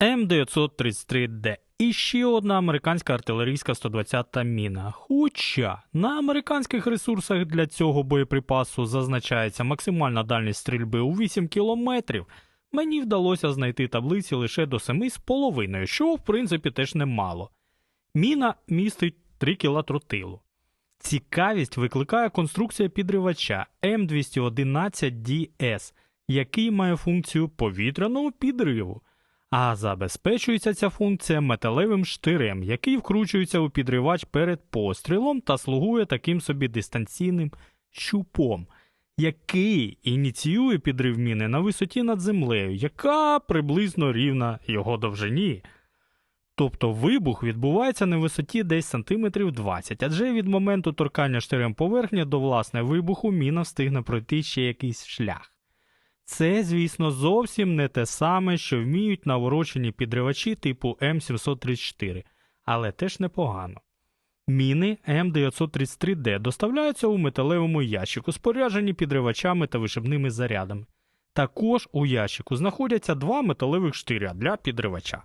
М933Д. І ще одна американська артилерійська 120-та міна. Хоча на американських ресурсах для цього боєприпасу зазначається максимальна дальність стрільби у 8 кілометрів, мені вдалося знайти таблиці лише до 7,5, що в принципі теж немало. Міна містить 3 кіла тротилу. Цікавість викликає конструкція підривача М211DS, який має функцію повітряного підриву. А забезпечується ця функція металевим штирем, який вкручується у підривач перед пострілом та слугує таким собі дистанційним щупом, який ініціює підрив міни на висоті над землею, яка приблизно рівна його довжині. Тобто вибух відбувається на висоті десь сантиметрів 20, адже від моменту торкання штирем поверхні до власне вибуху міна встигне пройти ще якийсь шлях. Це, звісно, зовсім не те саме, що вміють наворочені підривачі типу М734, але теж непогано. Міни М933Д доставляються у металевому ящику, споряджені підривачами та вишибними зарядами. Також у ящику знаходяться два металевих штиря для підривача.